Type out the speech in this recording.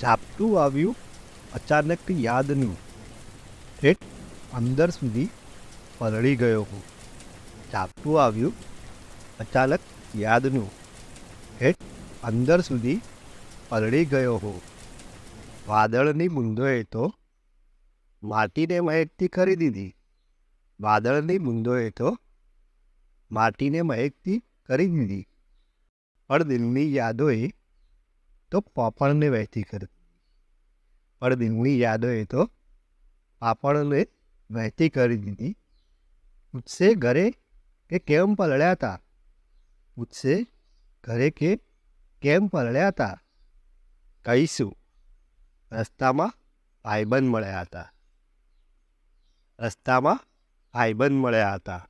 ઝાપટું આવ્યું, અચાનક યાદનું ઠેઠ અંદર સુધી પલળી ગયો હું. ઝાપટું આવ્યું, અચાનક યાદનું ઠેઠ અંદર સુધી પલળી ગયો હું. વાદળની મૂંદોએ તો માટીને મહેકથી કરી દીધી. વાદળની મૂંદોએ તો માટીને મહેકથી કરી દીધી. પણ દિલની યાદોએ તો પાપણને વહેતી કરી. પણ દિલની યાદોએ તો પાપણને વહેતી કરી દીધી. પૂછશે ઘરે કે કેમ પલળ્યા હતા પૂછશે ઘરે કે કેમ પલળ્યા હતા કહીશું. રસ્તામાં ભાઈબંધ મળ્યા હતા. રસ્તામાં ભાઈબંધ મળ્યા હતા.